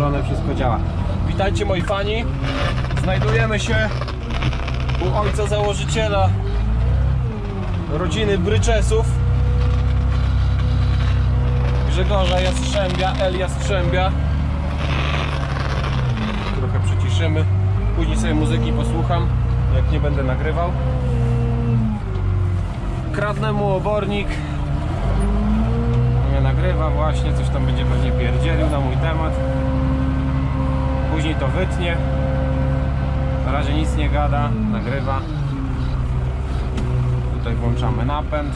podłączone, wszystko działa. Witajcie moi fani. Znajdujemy się u ojca założyciela rodziny Bryczesów. Grzegorza Jastrzębia, El Jastrzębia. Trochę przyciszymy. Później sobie muzyki posłucham, jak nie będę nagrywał. Kradnę mu obornik. Nie nagrywa właśnie, coś tam będzie pewnie pierdzielił na mój temat. Później to wytnie. Na razie nic nie gada, nagrywa. Tutaj włączamy napęd.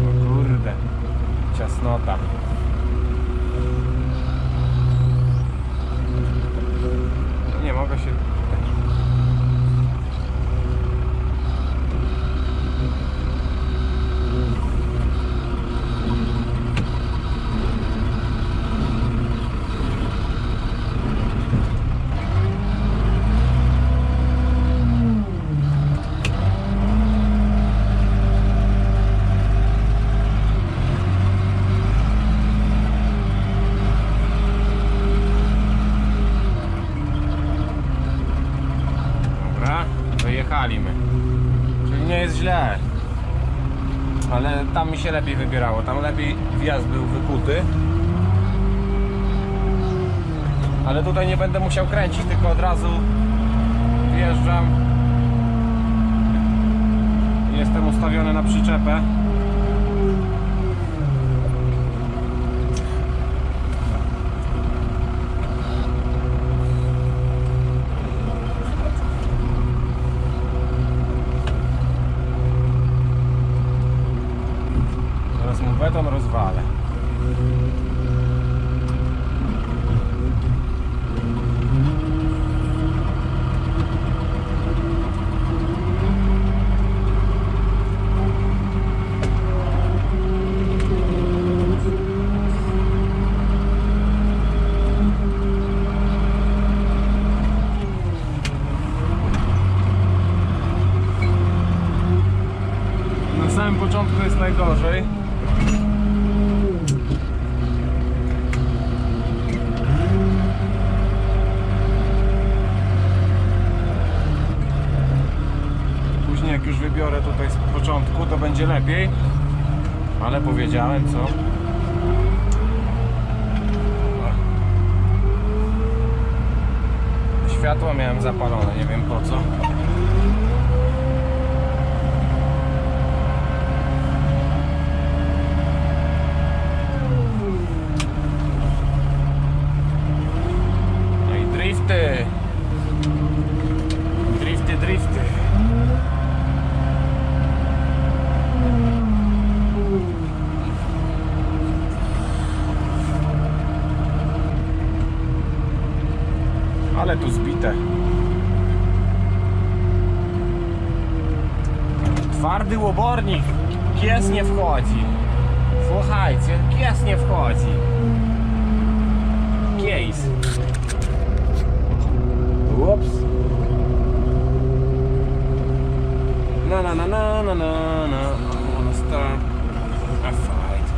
O kurde, ciasnota. Nie mogę się. Dobra, wyjechali my. Czyli nie jest źle. Ale tam mi się lepiej wybierało. Tam lepiej wjazd był wykuty. Ale tutaj nie będę musiał kręcić, tylko od razu wjeżdżam. Jestem ustawiony na przyczepę. Teraz mu beton rozwalę. Na samym początku jest najgorzej. Później jak już wybiorę tutaj z początku, to będzie lepiej. Ale powiedziałem co. Światła miałem zapalone, nie wiem po co. No i drifty. Drifty, drifty. Ale tu zbite. Twardy łobornik. Pies nie wchodzi. Słuchajcie, pies nie wchodzi. Case. Whoops. Na na na na na na na. I wanna start a fight.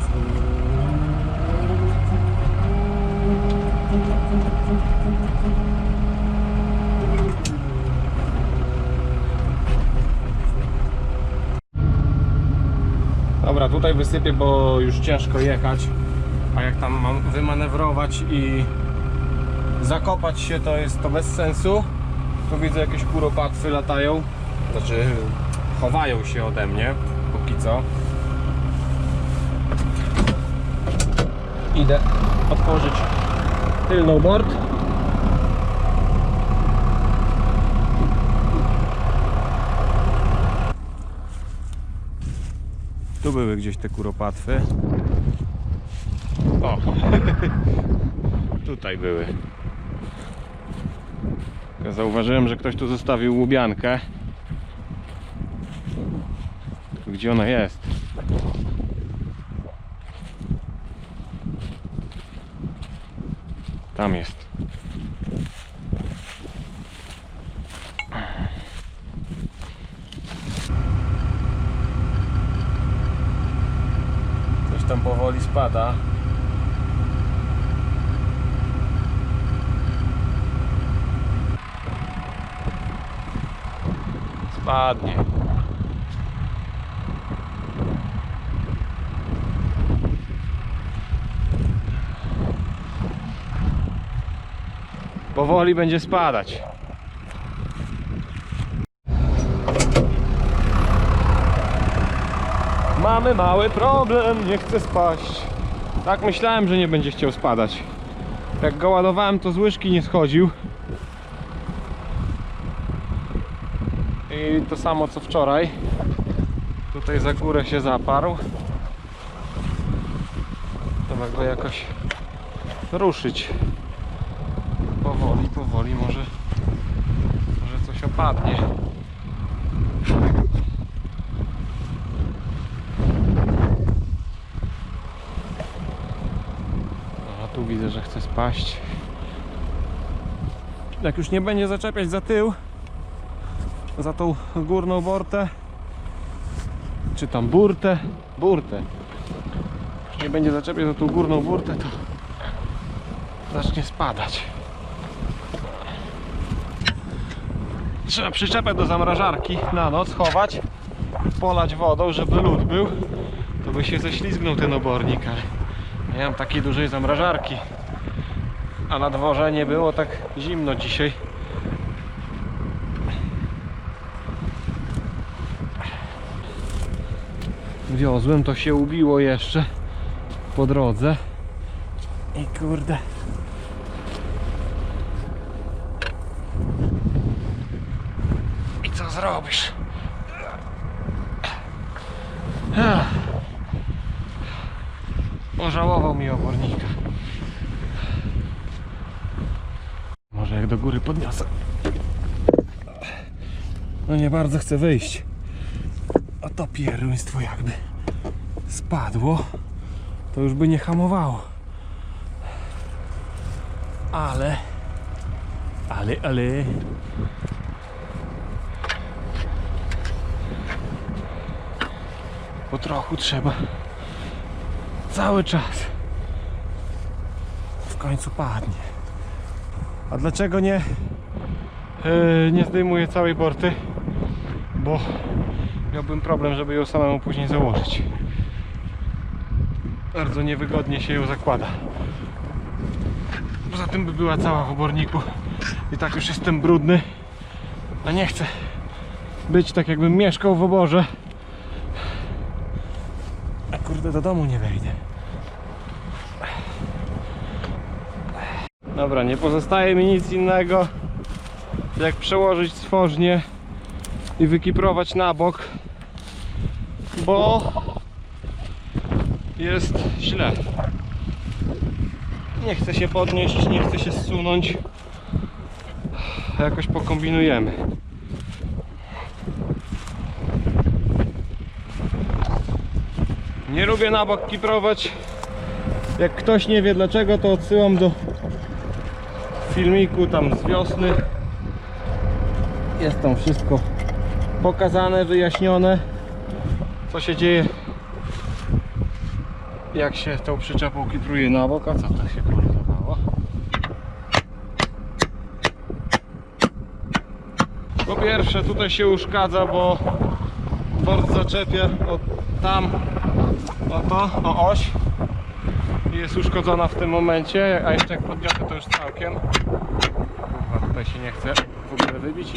Dobra, tutaj wysypię, bo już ciężko jechać. A jak tam mam wymanewrować i zakopać się to jest to bez sensu. Tu widzę jakieś kuropatwy latają. Znaczy chowają się ode mnie póki co. Idę otworzyć tylną bord. Tu były gdzieś te kuropatwy. O! Tutaj były. Ja zauważyłem, że ktoś tu zostawił łubiankę. Gdzie ona jest? Tam jest. spada spadnie. Powoli będzie spadać. Mamy mały problem, nie chce spaść. Tak myślałem, że nie będzie chciał spadać. Jak go ładowałem, to z łyżki nie schodził. I to samo co wczoraj. Tutaj za górę się zaparł. Trzeba go jakoś ruszyć. Powoli, powoli, może, może coś opadnie. A tu widzę, że chce spaść. Jak już nie będzie zaczepiać za tył, za tą górną bortę, czy tam burtę, burtę. Nie będzie zaczepiać za tą górną burtę, to zacznie spadać. Trzeba przyczepę do zamrażarki na noc chować, polać wodą, żeby lód był. To by się ześlizgnął ten obornik, ale nie mam takiej dużej zamrażarki. A na dworze nie było tak zimno dzisiaj. Wiozłem, to się ubiło jeszcze po drodze. I kurde. I co zrobisz? Pożałował mi obornika. Może jak do góry podniosę. No nie bardzo chcę wyjść. A to pieruństwo jakby spadło, to już by nie hamowało. Ale, ale, ale. Po trochu trzeba. Cały czas. W końcu padnie. A dlaczego nie, yy, nie zdejmuję całej porty? Bo miałbym problem, żeby ją samemu później założyć. Bardzo niewygodnie się ją zakłada. Poza tym by była cała w oborniku. I tak już jestem brudny. A nie chcę być tak jakbym mieszkał w oborze. A kurde do domu nie wejdę. Dobra, nie pozostaje mi nic innego jak przełożyć stworznie i wykiprować na bok, bo jest źle. Nie chce się podnieść, nie chce się zsunąć. Jakoś pokombinujemy. Nie lubię na bok kiprować. Jak ktoś nie wie dlaczego, to odsyłam do filmiku tam z wiosny. Jest tam wszystko pokazane, wyjaśnione, co się dzieje, jak się tą przyczepą kipruje na bok, a co to się kurwało? Po pierwsze tutaj się uszkadza, bo bord zaczepia o tam, o to, o oś jest uszkodzona w tym momencie, a jeszcze jak podniosę to już całkiem. Kurwa, tutaj się nie chce w ogóle wybić.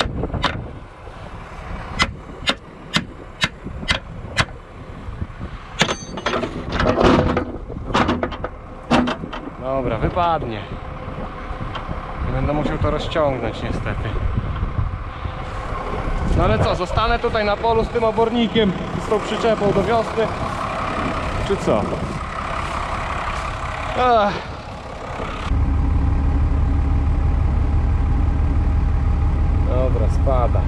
Dobra, wypadnie. Będę musiał to rozciągnąć niestety. No ale co, zostanę tutaj na polu z tym obornikiem, z tą przyczepą do wiosny, czy co? Ach. Dobra, spada.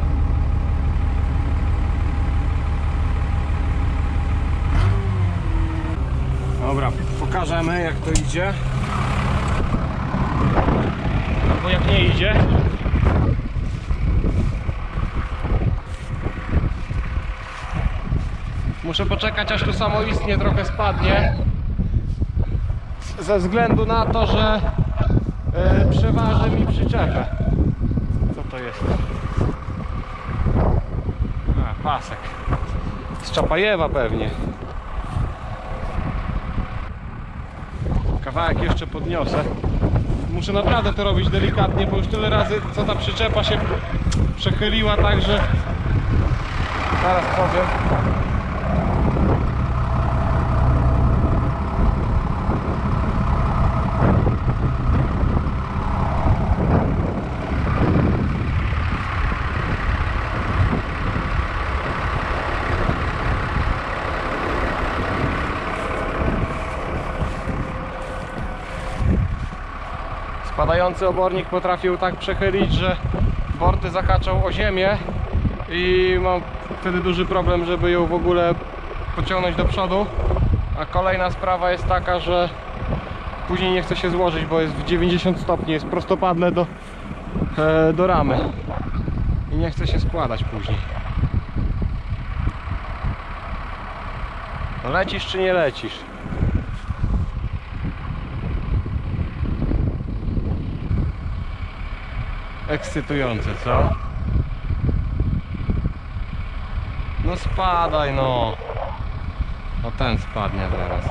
Dobra, pokażemy jak to idzie. Albo jak nie idzie. Muszę poczekać aż tu samoistnie trochę spadnie. Ze względu na to, że przeważy mi przyczepę. Co to jest? pasek. Z Czapajewa pewnie. Kawałek jeszcze podniosę. Muszę naprawdę to robić delikatnie, bo już tyle razy co ta przyczepa się przechyliła tak, że zaraz powiem. Spadający obornik potrafił tak przechylić, że borty zakaczał o ziemię i mam wtedy duży problem, żeby ją w ogóle pociągnąć do przodu. A kolejna sprawa jest taka, że później nie chce się złożyć, bo jest w 90 stopni, jest prostopadle do, e, do ramy i nie chce się składać później. Lecisz czy nie lecisz? Ekscytujące, co? No spadaj no. O ten spadnie teraz.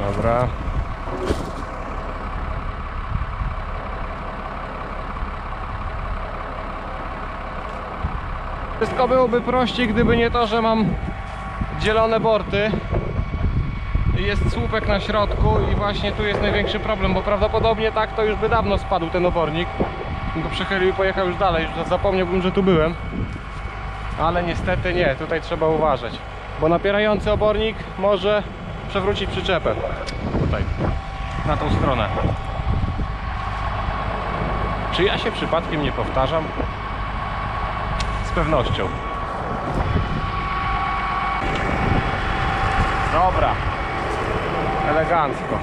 Dobra. Wszystko byłoby prościej, gdyby nie to, że mam dzielone borty jest słupek na środku i właśnie tu jest największy problem, bo prawdopodobnie tak to już by dawno spadł ten obornik. Go przechylił i pojechał już dalej, już zapomniałbym, że tu byłem. Ale niestety nie, tutaj trzeba uważać, bo napierający obornik może przewrócić przyczepę. Tutaj, na tą stronę. Czy ja się przypadkiem nie powtarzam? Z pewnością. Dobra. Elegancko.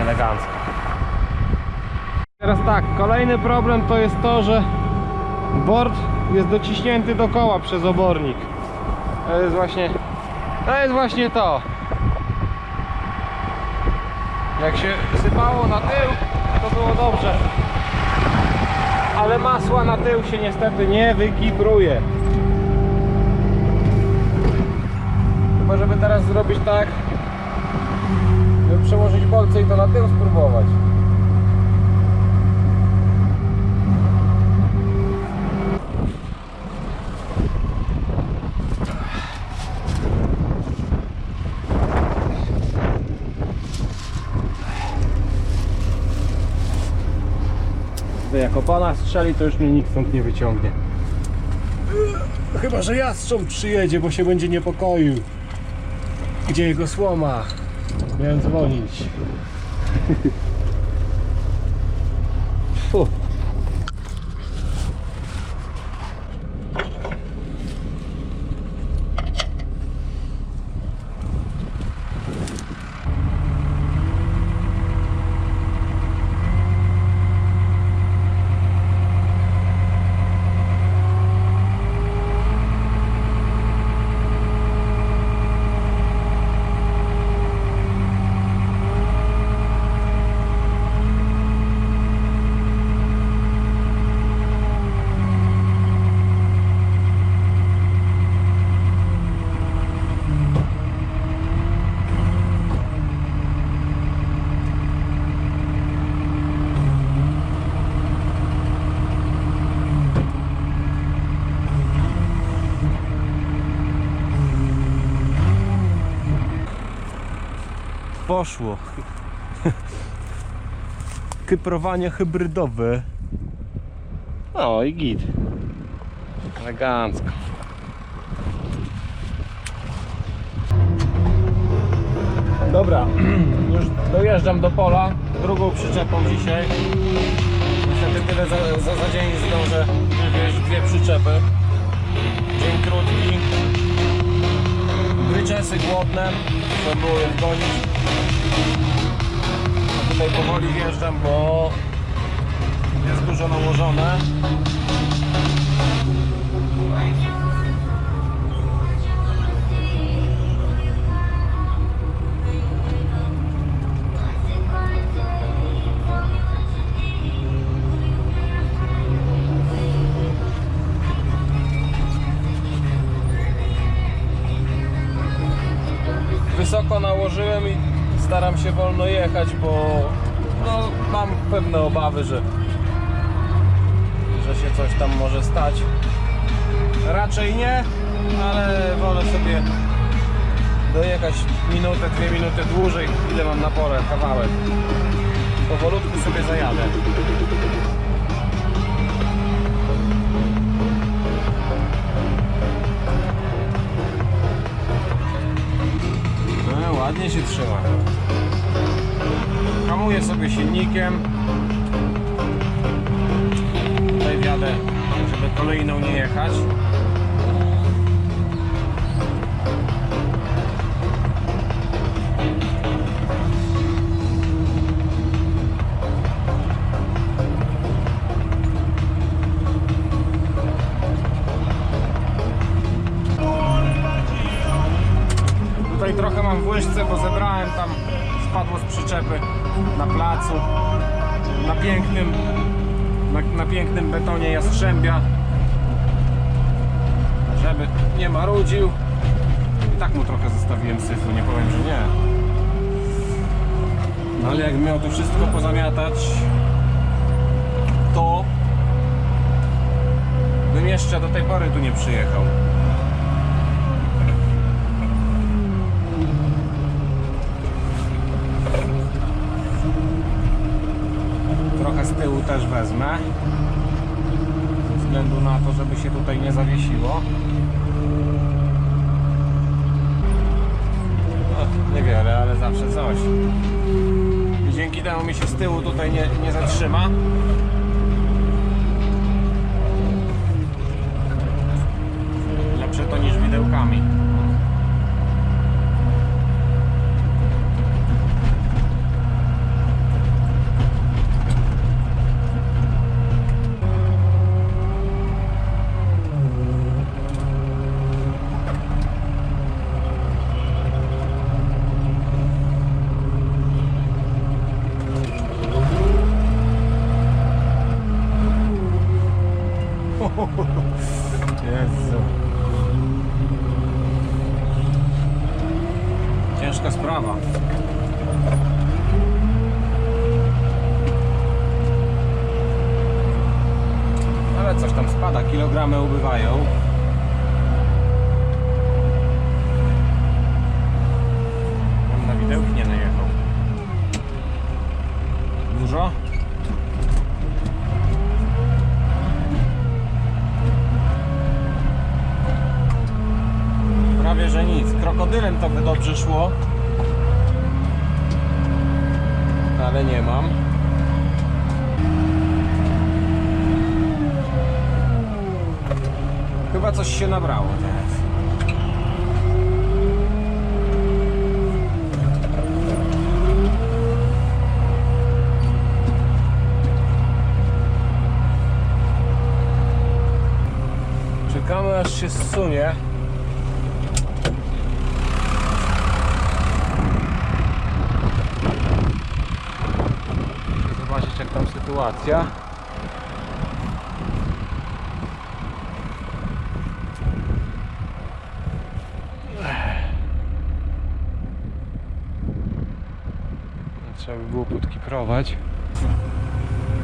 Elegancko. Teraz tak, kolejny problem to jest to, że board jest dociśnięty do koła przez obornik. To jest właśnie to jest właśnie to. Jak się sypało na tył, to było dobrze. Ale masła na tył się niestety nie wykipruje. Żeby teraz zrobić tak, żeby przełożyć kolce i to na tył spróbować. Gdy jak opona strzeli, to już mnie nikt stąd nie wyciągnie. Chyba, że jastrząb przyjedzie, bo się będzie niepokoił. Gdzie jego słoma? Miałem dzwonić. Fu. Poszło. Kyprowanie hybrydowe. No i git. Elegancko. Dobra, już dojeżdżam do pola drugą przyczepą dzisiaj. Niestety tyle za, za, za dzień zdążę wywieźć dwie przyczepy. Dzień krótki. Gryczesy głodne, trzeba było je zgonić. Tutaj powoli wjeżdżam, bo jest dużo nałożone. wysoko nałożyłem i wolno jechać, bo no, mam pewne obawy, że, że się coś tam może stać. Raczej nie, ale wolę sobie dojechać minutę, dwie minuty dłużej, ile mam na pole, kawałek. Powolutku sobie zajadę. Sobie Jastrzębia, żeby nie marudził. I tak mu trochę zostawiłem syfu, nie powiem, że nie. No ale jak miał tu wszystko pozamiatać, to bym jeszcze do tej pory tu nie przyjechał. Trochę z tyłu też wezmę. Względu na to, żeby się tutaj nie zawiesiło. No, niewiele, ale zawsze coś. I dzięki temu mi się z tyłu tutaj nie, nie zatrzyma. Lepsze to niż widełkami. Jezu. Ciężka sprawa. Ale coś tam spada, kilogramy ubywają. Mam na widełki nie najechał. Dużo? Prawie że nic. Krokodylem to by dobrze Ale nie mam. Chyba coś się nabrało teraz. Czekamy aż się zsunie. zobaczyć jak tam sytuacja. Trzeba by było podkiprować.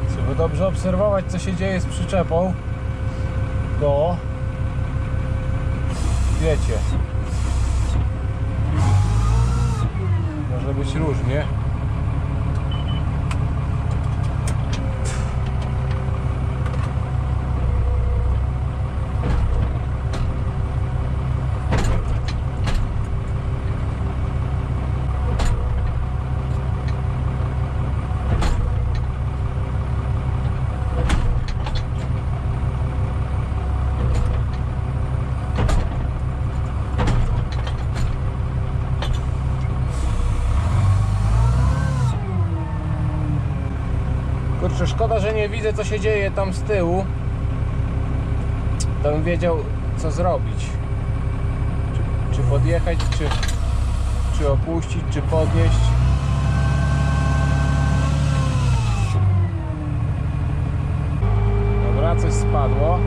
Trzeba dobrze obserwować co się dzieje z przyczepą. Bo wiecie może być różnie. Szkoda, że nie widzę co się dzieje tam z tyłu. To bym wiedział co zrobić. Czy, czy podjechać, czy, czy opuścić, czy podnieść. Dobra, coś spadło.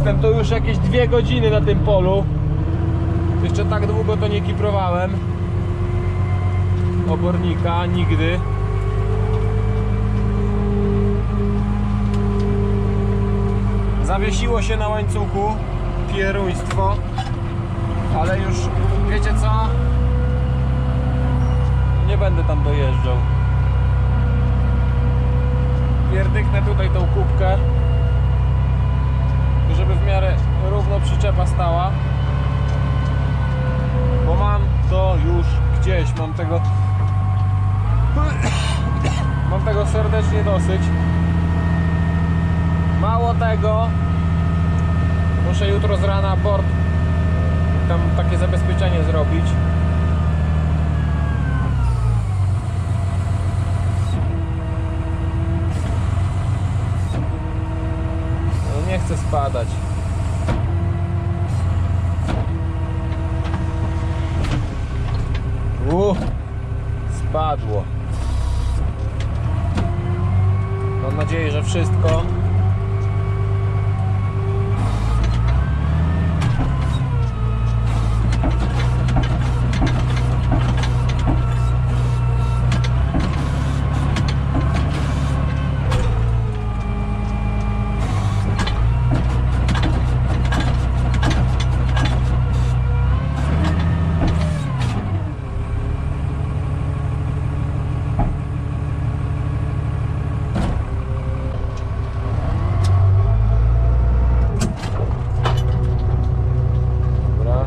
Jestem tu już jakieś dwie godziny na tym polu. Jeszcze tak długo to nie kiprowałem. Obornika nigdy. Zawiesiło się na łańcuchu pieruństwo, ale już wiecie co? Nie będę tam dojeżdżał. Pierdyknę tutaj tą kubkę, żeby w miarę równo przyczepa stała. Bo mam to już gdzieś, mam tego mam tego serdecznie dosyć. Mało tego, muszę jutro z rana port tam takie zabezpieczenie zrobić. Chcę spadać. U, spadło. Mam nadzieję, że wszystko. Dobra.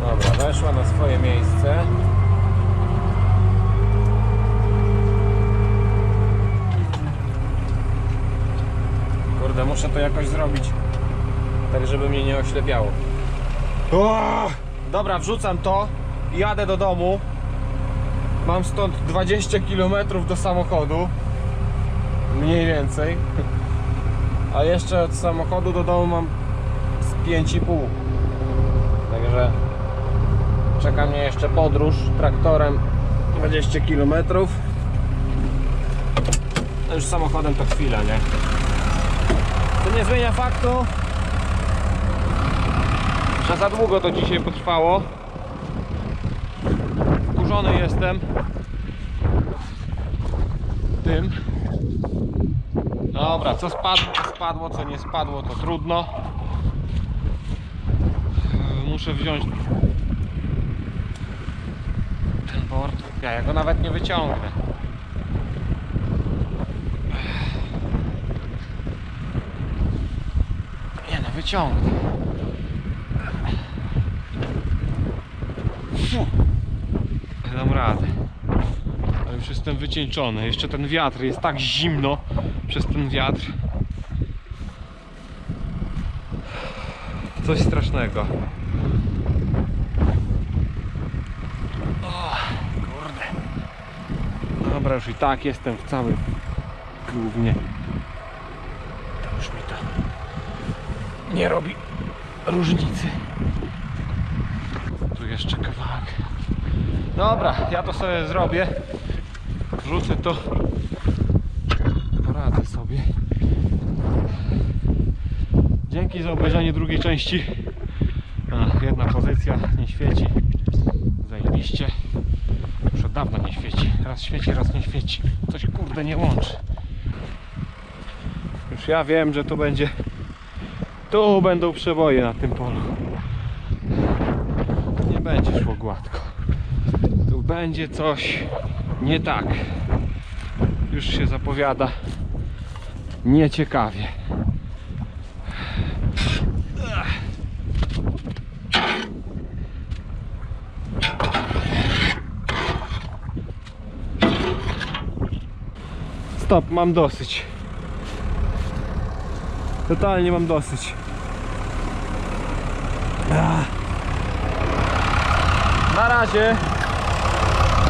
Dobra, weszła na swoje miejsce. Kurde, muszę to jakoś zrobić. Tak, żeby mnie nie oślepiało. O! Dobra, wrzucam to jadę do domu. Mam stąd 20 km do samochodu. Mniej więcej. A jeszcze od samochodu do domu mam z 5,5. Także czeka mnie jeszcze podróż traktorem 20 km. A już samochodem to chwila, nie? To nie zmienia faktu, że za długo to dzisiaj potrwało. Wkurzony jestem tym. Dobra, co spadło, to spadło, co nie spadło, to trudno. Eee, Muszę wziąć ten board. Ja go nawet nie wyciągnę. Nie no, wyciągnę. Fu. Dam radę. Ale już jestem wycieńczony. Jeszcze ten wiatr, jest tak zimno przez ten wiatr. Coś strasznego. O, kurde. Dobra, już i tak jestem w całym głównie. To już mi to nie robi różnicy. Tu jeszcze kawałek. Dobra, ja to sobie zrobię. Wrzucę to. Poradzę sobie. Dzięki za obejrzenie drugiej części. Jedna pozycja nie świeci. Zajebiście. Już od dawna nie świeci. Raz świeci, raz nie świeci. Coś kurde nie łączy. Już ja wiem, że tu będzie. Tu będą przeboje na tym polu. Nie będzie szło gładko. Tu będzie coś nie tak. Już się zapowiada nieciekawie. Stop, mam dosyć. Totalnie mam dosyć. Na razie.